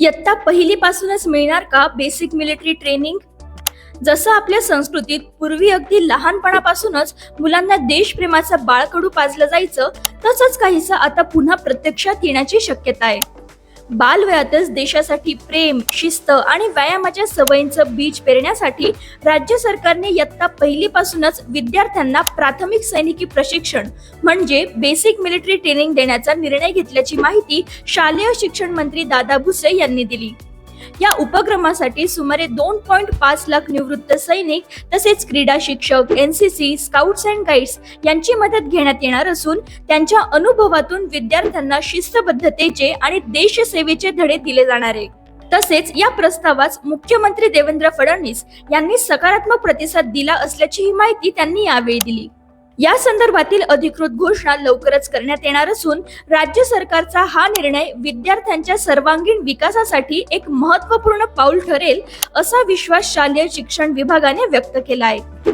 इयत्ता पहिलीपासूनच मिळणार का बेसिक मिलिटरी ट्रेनिंग जसं आपल्या संस्कृतीत पूर्वी अगदी लहानपणापासूनच मुलांना देशप्रेमाचं बाळकडू पाजलं जायचं तसंच काहीसं आता पुन्हा प्रत्यक्षात येण्याची शक्यता आहे. बालवयातच देशासाठी प्रेम शिस्त आणि व्यायामाच्या सवयींचं बीज पेरण्यासाठी राज्य सरकारने इयत्ता पहिलीपासूनच विद्यार्थ्यांना प्राथमिक सैनिकी प्रशिक्षण म्हणजे बेसिक मिलिटरी ट्रेनिंग देण्याचा निर्णय घेतल्याची माहिती शालेय शिक्षण मंत्री दादा भुसे यांनी दिली. या उपक्रमासाठी सुमारे दोन पॉईंट पाच लाख निवृत्त सैनिक तसेच क्रीडा शिक्षक एनसीसी स्काउट्स अँड गाईड्स यांची मदत घेण्यात येणार असून त्यांच्या अनुभवातून विद्यार्थ्यांना शिस्तबद्धतेचे आणि देशसेवेचे धडे दिले जाणार आहे. तसेच या प्रस्तावास मुख्यमंत्री देवेंद्र फडणवीस यांनी सकारात्मक प्रतिसाद दिला असल्याची माहिती त्यांनी यावेळी दिली. या संदर्भातील अधिकृत घोषणा लवकरच करण्यात येणार असून राज्य सरकारचा हा निर्णय विद्यार्थ्यांच्या सर्वांगीण विकासासाठी एक महत्त्वपूर्ण पाऊल ठरेल असा विश्वास शालेय शिक्षण विभागाने व्यक्त केला आहे